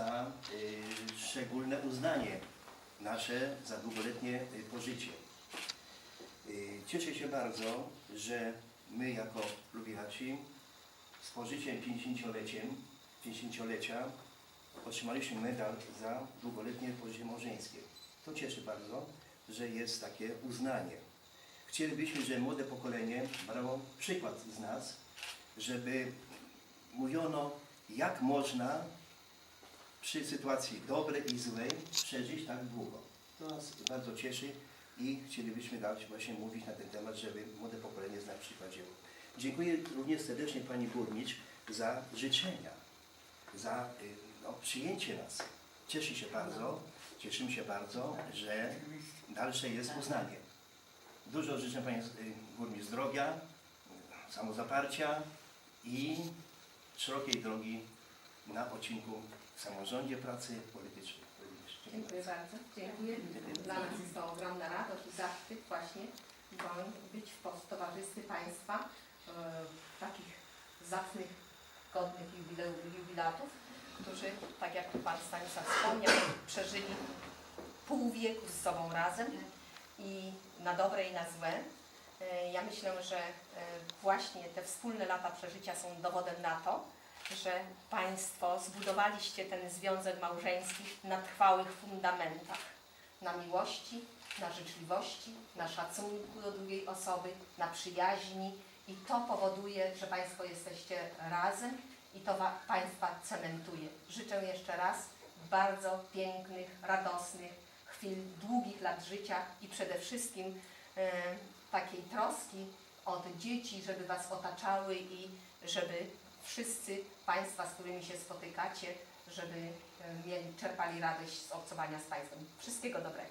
za y, szczególne uznanie nasze za długoletnie y, pożycie. Y, Cieszę się bardzo, że my jako Lubiaci z pożyciem 50-leciem, 50-lecia otrzymaliśmy medal za długoletnie pożycie małżeńskie. To cieszy bardzo, że jest takie uznanie. Chcielibyśmy, żeby młode pokolenie brało przykład z nas, żeby mówiono, jak można przy sytuacji dobrej i złej przeżyć tak długo. To nas bardzo cieszy i chcielibyśmy dać właśnie mówić na ten temat, żeby młode pokolenie z nas przykład wzięło. Dziękuję również serdecznie Pani Burmistrz za życzenia, za y, no, przyjęcie nas. Cieszę się bardzo, cieszymy się bardzo, że dalsze jest uznanie. Dużo życzę Pani y, Burmistrz zdrowia, samozaparcia i szerokiej drogi na odcinku w samorządzie pracy politycznej. Dziękuję bardzo. Dziękuję. Dla nas jest to ogromna radość i zaszczyt właśnie być w towarzystwie Państwa e, takich zacnych, godnych jubilatów, którzy, tak jak Pan Stanisław wspomniał, przeżyli pół wieku z sobą razem i na dobre i na złe. E, Ja myślę, że e, właśnie te wspólne lata przeżycia są dowodem na to, że Państwo zbudowaliście ten związek małżeński na trwałych fundamentach, na miłości, na życzliwości, na szacunku do drugiej osoby, na przyjaźni i to powoduje, że Państwo jesteście razem i to wa- Państwa cementuje. Życzę jeszcze raz bardzo pięknych, radosnych chwil, długich lat życia i przede wszystkim e, takiej troski od dzieci, żeby Was otaczały i żeby wszyscy Państwa, z którymi się spotykacie, żeby e, mieli, czerpali radość z obcowania z Państwem. Wszystkiego dobrego.